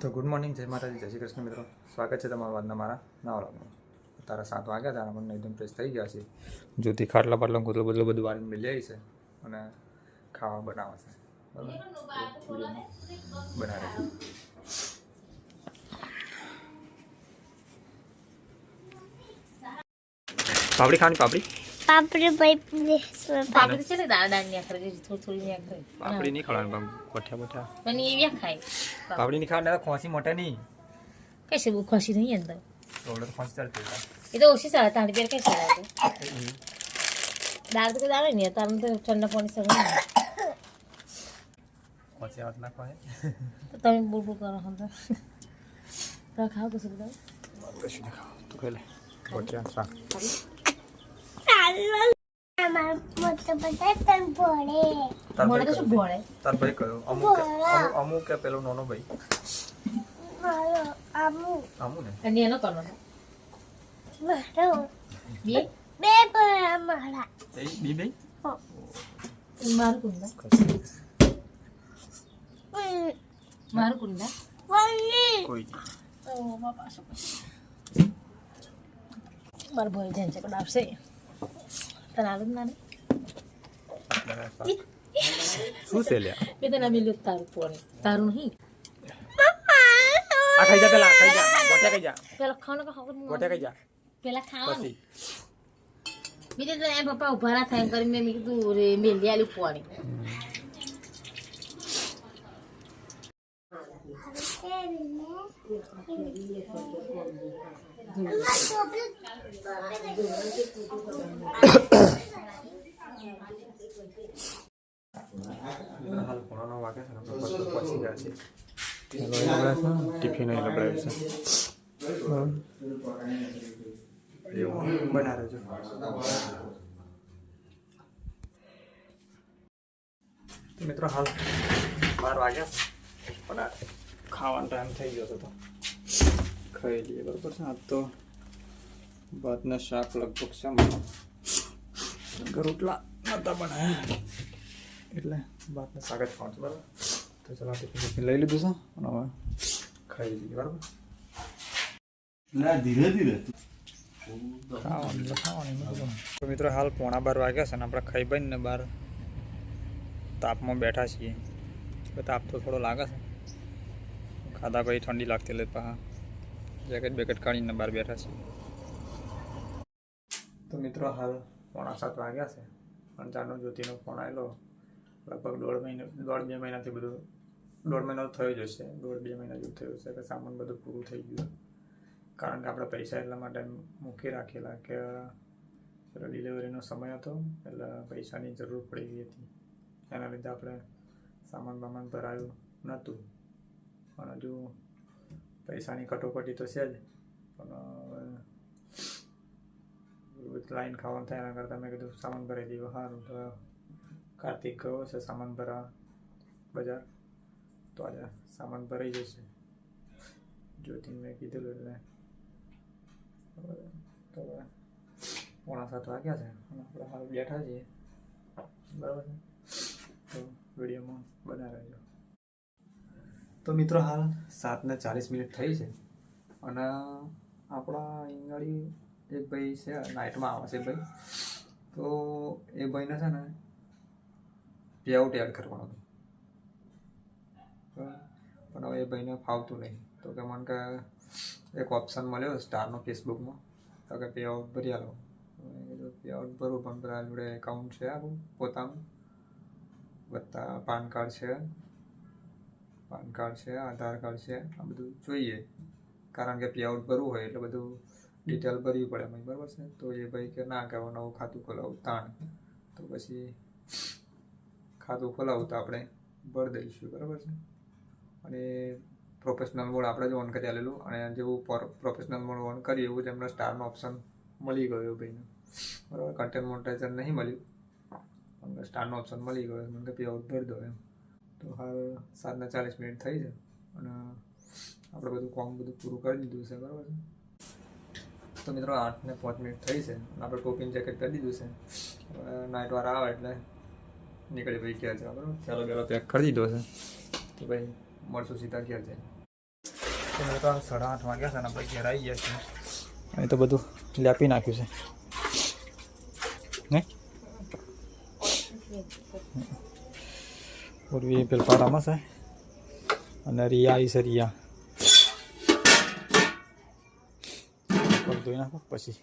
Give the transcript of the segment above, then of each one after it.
તો good morning જય માતાજી, જય શ્રી કૃષ્ણ મિત્રો. સ્વાગત છે તમારું આજના મારા નવા વ્લોગમાં. તારા સાત વાગ્યા તારા મને એકદમ ફ્રેશ થઈ ગયા છે જ્યોતિ ખાટલા પાટલા ગોતલો બદલો બધું વાર મિલી છે અને ખાવા બનાવે છે. બનાવે પાપડી ખાવાની, પાપડી? પાપડી પાપડી છે ને દાળ દાળ ન્યા કરે થોડી થોડી ન્યા કરે પાપડી ની ખાવાની પણ બઠ્યા બઠ્યા. પણ એ વ્યા ખાય. પાપડી ની ખાવાના ખોસી મોટા ની કઈ બુ ખોસી નહીં અંદર તો? ખોસી ચાલતી. એ તો ઓછી સાડા તાણી પેર કઈ સાડા દાળ તો દાળ નહીં તાર તો ઠંડા પાણી સગળ ખોસી આવત ના ખવાય તો તમે બોલ કરો હમ તો. તો ખાવ કશું કશું ખાવ તો ખાઈ લે. બઠિયા શાક. મારો આમુ અમુ ને અને એનો કરવાનો મારો બે બે પણ મારા એ બી બે મારું કુંડા મારું કુંડા વલ્લી કોઈ ઓ બાપા શું મારો ભાઈ જેન છે કડાવશે તને આલું ના શું છે લ્યા મેં તને મિલ્યું તારું પોણે તારું નહીં આ ખાઈ જા પેલા ખાઈ જા ગોઠિયા ખાઈ જા પેલા ખાવાનું ખાવ ગોઠિયા ખાઈ જા પેલા ખાવાનું પછી બીજે તો એમ પપ્પા ઊભા ના થાય એમ કરીને મેં કીધું રે મેલી આલ્યું પોણી હાલ પોણાનો વાગે છે આપણે પહોંચી છે ટિફિન એ લગાડે છે મિત્રો, હાલ બાર વાગ્યા. પણ ખાવાનો ટાઈમ થઈ ગયો હતો ખાઈ લઈએ બરાબર છે? આ તો ભાતના શાક લગભગ છે રોટલા નતા બનાવ્યા એટલે ભાતના શાક જ ખાવાનું છે બરાબર? તો ચાલો આ ટિફિન ટિફિન લઈ લીધું છે અને હવે ખાઈ લઈએ બરાબર? ના ધીરે ધીરે. ખાવાનું ખાવાનું મિત્રો હાલ પોણા બાર વાગ્યા છે ને આપણે ખાઈ બની ને બાર તાપમાં બેઠા છીએ. તો તાપ તો થોડો લાગે છે. ખાધા પછી ઠંડી લાગતી એટલે પાછા જેકેટ બેકેટ કાઢીને બહાર બેઠા છે. તો મિત્રો હાલ પોણા સાત વાગ્યા છે. પણ ચારનો જ્યોતિનો ફોન આવેલો લગભગ દોઢ મહિને, દોઢ બે મહિનાથી બધું, દોઢ મહિનો થયો જ હશે. દોઢ બે મહિના જેવું થયું છે કે સામાન બધું પૂરું થઈ ગયું. કારણ કે આપણે પૈસા એટલા માટે મૂકી રાખેલા કે ડિલિવરીનો સમય હતો, એટલે પૈસાની જરૂર પડી ગઈ હતી. એના લીધે આપણે સામાન બામાન ભરાયું નહોતું પણ હજુ પૈસાની કટોકટી તો છે જ. પણ લાઈન ખાવાનું થાય એના કરતાં મેં કીધું સામાન ભરાઈ દીધું સારું તો કાર્તિક ગયો છે સામાન ભરવા બજાર. તો આજે સામાન ભરાઈ જશે. જ્યોતિ મેં કીધેલું એટલે. તો પોણા સાત વાગ્યા છે. અને આપણે હાલ બેઠા છીએ. બરાબર છે? તો વિડીયોમાં બનાવી રહેજો તો મિત્રો હાલ સાતને ચાલીસ મિનિટ થઈ છે. અને આપણા અહીંયાળી એક ભાઈ છે, નાઇટમાં આવે છે ભાઈ. તો એ ભાઈને છે ને પેઆઉટ એડ કરવાનું હતું. પણ હવે એ ભાઈને ફાવતું નહીં. તો કે મને કે એક ઓપ્શન મળ્યો સ્ટારનો ફેસબુકમાં. તો કે પે આઉટ ભરી આલો. મેં કીધું પે આઉટ ભરું પણ પેલા જોડે એકાઉન્ટ છે આપણું પોતાનું. વત્તા પાન કાર્ડ છે. પાન કાર્ડ છે, આધાર કાર્ડ છે, આ બધું જોઈએ. કારણ કે પે આઉટ ભરવું હોય એટલે બધું ડિટેલ ભરવી પડે એમાં, બરાબર છે? તો એ ભાઈ કે ના, કે નવું ખાતું ખોલાવું, તાણ. તો પછી ખાતું ખોલાવું તો આપણે ભરી દઈશું, બરાબર છે? અને પ્રોફેશનલ મોડ આપણે જ ઓન કરી આલેલું. અને જેવું પ્રોફેશનલ મોડ ઓન કર્યું એવું જ એમને સ્ટારનો ઓપ્શન મળી ગયો ભાઈને. બરાબર? કન્ટેન્ટ મોનેટાઇઝર નહીં મળ્યું. અમને સ્ટારનો ઓપ્શન મળી ગયો મને કે પે ભરી દો એમ. તો હાલ સાતના ચાલીસ મિનિટ થઈ છે. અને આપણે બધું કોમ બધું પૂરું કરી દીધું છે, બરાબર છે? તો મિત્રો આઠ ને પાંચ મિનિટ થઈ છે. અને આપણે ટોપિંગ જેકેટ કરી દીધું છે. હવે નાઇટવાળા આવે એટલે નીકળી ભાઈ ક્યાં છે બરાબર? ચાલો, પેલો પેક કરી દીધો છે. તો ભાઈ મળશું સીધા ક્યાં છે તો સાડા આઠ વાગ્યા છે અને આપણે ઘેર આવી ગયા છે અહીં તો બધું લેપી નાખ્યું છે. ને પૂર્વી પેલપાડામાં છે. અને રિયા આવી છે રિયા. પગ ધોઈ નાખો પછી.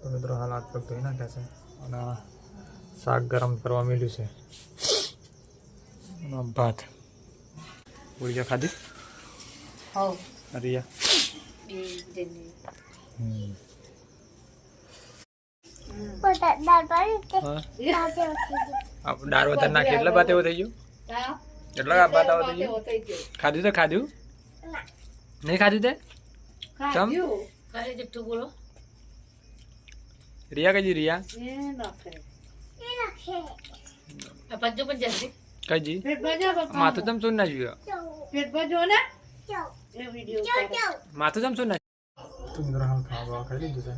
તો મિત્રો હાલ હાથ પગ ધોઈ નાખ્યા છે અને શાક ગરમ કરવા મળ્યું છે. અને ભાત. પૂરીયા ખાધી? રિયા. દાળ હા. દાળ વધારે નાખી એટલે ભાત એવો થઈ ગયો? એટલે આ ભાત આવો થઈ ગયો? ખાધું તો ખાધું? નહીં ખાધું તે? ખાધું. બોલો રિયા કઈ રિયા? એ નાખે. એ નાખે આ પંજો પણ જલ્દી કઈ માથું તમ શું ના? જોયું માથું તમ શું ના તો મિત્રો હાલ ખાવા બાવા ખાઈ લીધું છે.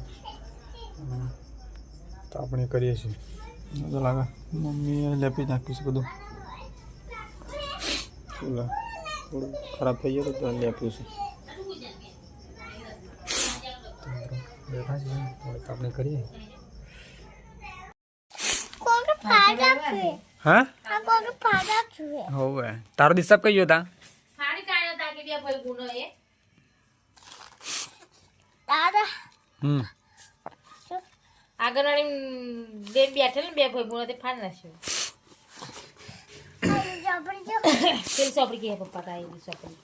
તો આપણે કરીએ છીએ. લાગે. મમ્મીએ લેપી નાખ્યું છે બધું. શું લા થોડું ખરાબ થઈ ગયું તો લેપ્યું છે. બેઠા છીએ થોડીક આપણે કરીએ. છે હા? છે હોવે. તારો દિશાબ કઈ ગયો તા? દાદા. હમ. આગળવાળી બે બેઠેલ બે ભાઈ ગુનો તે ફાડ નાખ્યો ચોપડી પેલી સોપડી કે પપ્પા તા એવી સોપડી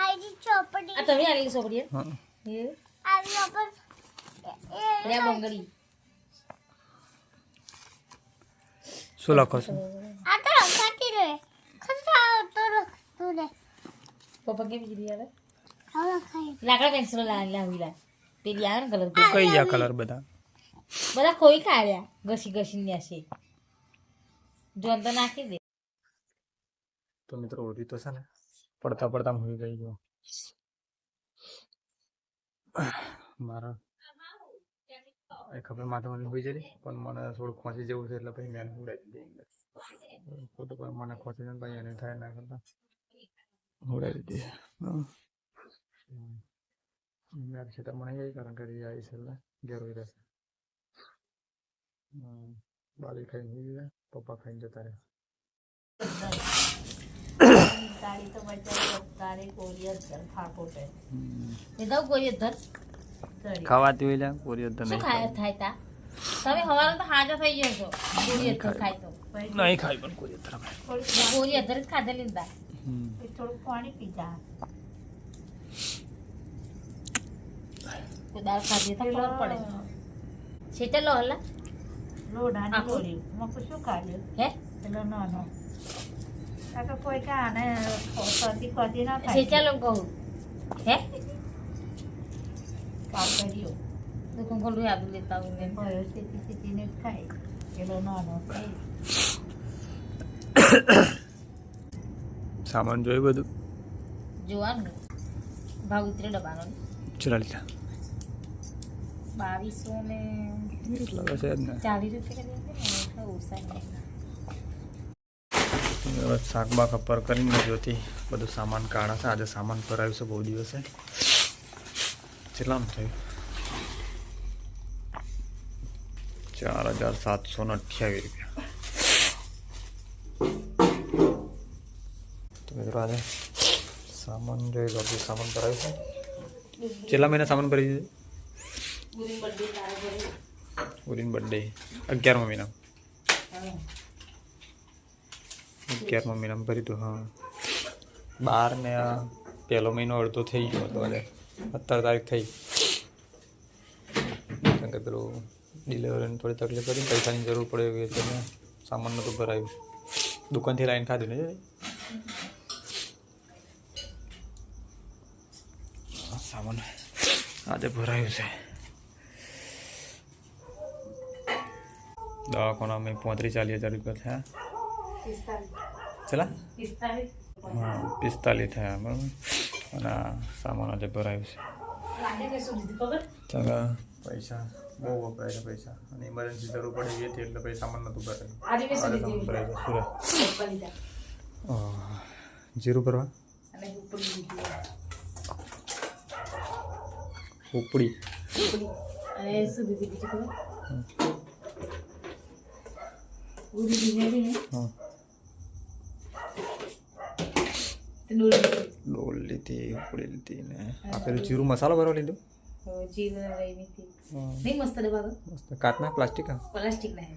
આઈડી ચોપડી. આ તમે આલી સોપડી હે? આવી ઉપર લે બંગડી. શું લખો છો? આ તો રખાતી રે. ખસા તો તું રે. પપ્પા કેવી કીધી આવે? લાકડા પેન્સિલો લાવી લા. પેલી આવે ને કલર કઈ કલર બધા? બધા ખોઈ કાઢ્યા ઘસી ઘસી ને છે. જોન તો નાખી દે. તો મિત્રો ઓળી તો છે ને પડતા પડતા હોઈ ગઈ ગયો. મારા એ ખબર માથે મને હોઈ જતી પણ મને થોડું ખોંચી જેવું છે એટલે પછી મેં ઉડાવી દીધી ખોટું પણ મને ખોંચી જાય પછી એને થાય ના કરતા. ઉડાવી દીધી. મેં ખેતર મને એ કારણ કરી આવી છે એટલે ઘેર હોઈ રહેશે. બાલી ખાઈને હોઈ ગયા પપ્પા ખાઈને જતા રહ્યા. તો. ખાવાતી હોય કોરિયર તો નહીં થાય તા? તમે હવારે તો હાજર થઈ ગયો છો. કોરિયર ધર ખાય. તો. નહીં ખાઈ પણ કોરિયર તરફ કોરિયર ધર ખાધેલી થોડું પાણી દાળ ખાધી તો પડે. છેટેલો હલા? લોઢાની ગોળી. મકુ શું કાઢ્યું હે? પેલો નાનો. ના થાય કહું. હે? દુકાન ખોલું આપી લેતા હું ને ભયો સીધી સીધીને ખાય. પેલો નાનો સામાન જોયું બધું? જોવાનું. ભાવ ઉતરે ડબ્બાનો. ચલા લીધા. બાવીસો ને ચાલીસ રૂપિયા શાક બાક અપર કરીને જોતી બધું સામાન કાઢા છે આજે સામાન ભરાયું છે બહુ દિવસે કેટલાનું થયું ચાર હજાર સાતસો ને અઠ્યાવીસ રૂપિયા તો મિત્રો આજે સામાન જોઈ લો સામાન ભરાયું છે કેટલા મહિના સામાન ભરી દીધું. ઉરીન બર્થડે અગિયારમા મહિના અગિયારમો મહિનામાં ભરી હતું હા બાર ને આ પહેલો મહિનો અડધો થઈ ગયો હતો આજે સત્તર તારીખ થઈ કારણ કે પેલું ડિલિવરીને થોડી તકલીફ પડી પૈસાની જરૂર પડે એવી એટલે સામાન નહોતું ભરાયું દુકાનથી લાઈન ખાધું ને સામાન આજે ભરાયું છે દવાખાના મેં પોત્રીસ ચાલીસ હજાર રૂપિયા થયા. ચલા? હા પિસ્તાલીસ થયા બરાબર. અને સામાન આજે ભરાયું છે. ચાલો પૈસા બહુ વપરાય છે પૈસા. અને ઇમરજન્સી જરૂર પડે ગઈ હતી એટલે પછી સામાન નહોતું ભરાયું. દીધું? છે જીરું ભરવા? ઉપડી અને શું દીધી બીજું ખબર ઉડી દીધી ને હા તે ડોળી દીધી. ડોલ લીધી. ઉપડી લીધી ને. આ પેલું જીરું મસાલો ભરવા લીધો? જીરું હા, નહીં મસ્ત ડબ્બા મસ્ત. કાચના? પ્લાસ્ટિક? હા. પ્લાસ્ટિક ના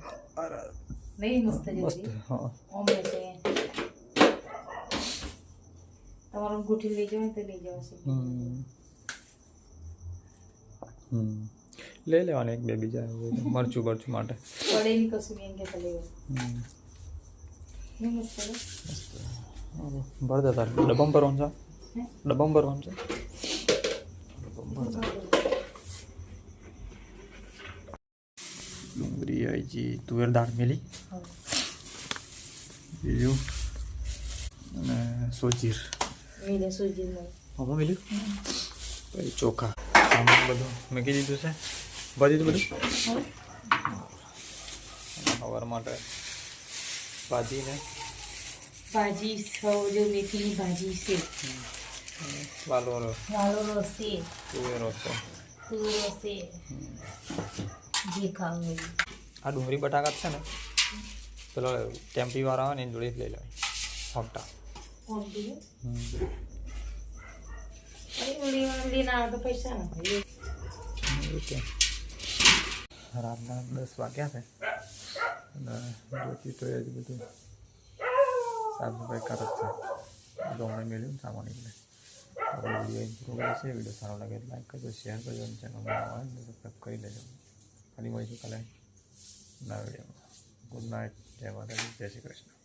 નહીં મસ્ત મસ્ત જેવી હા. ઓમ રહેશે તમારું ગોઠી લઈ જવાય તો લઈ જવાશે હમ. હમ. લઈ લેવાની એક બે બીજા મરચું બરચું માટે. ભરતા તાર. તારે ભરવાનું છે? હે? ભરવાનું છે? ડુંગળી આવી દે. તુવેર દાળ મેલી. બીજું? અને સોજીર. મેલે સૂજી મેલ્યું? પછી ચોખા. સામાન બધું મૂકી દીધું છે. દીધું બધું? સવાર માટે ભાજી ને ભાજી સૌ જો મેથીની ભાજી છે. વાલો વાળો રસ છે. તુવેરો છે તુરો છે જે ખાવું આ ડુંગળી બટાકા છે ને? પેલો ટેમ્પી વાળા આવે ને એની જોડે લઈ લેવાય. મોટા કોણ રાતના દસ વાગ્યા છે અને જોતી તો એ જ બધું સાફ સફાઈ કરે છે બધું મેળ્યું સામાન એટલે આપણો વીડિયો ઇમ્પ્રૂવ છે વીડિયો સારો લાગે લાઈક કરજો શેર કરજો અને ચેનલમાં આવે સબસ્ક્રાઈબ કરી લેજો ફરી મળીશું કાલે નવા વિડીયોમાં ગુડ નાઇટ જય માતાજી જય શ્રી કૃષ્ણ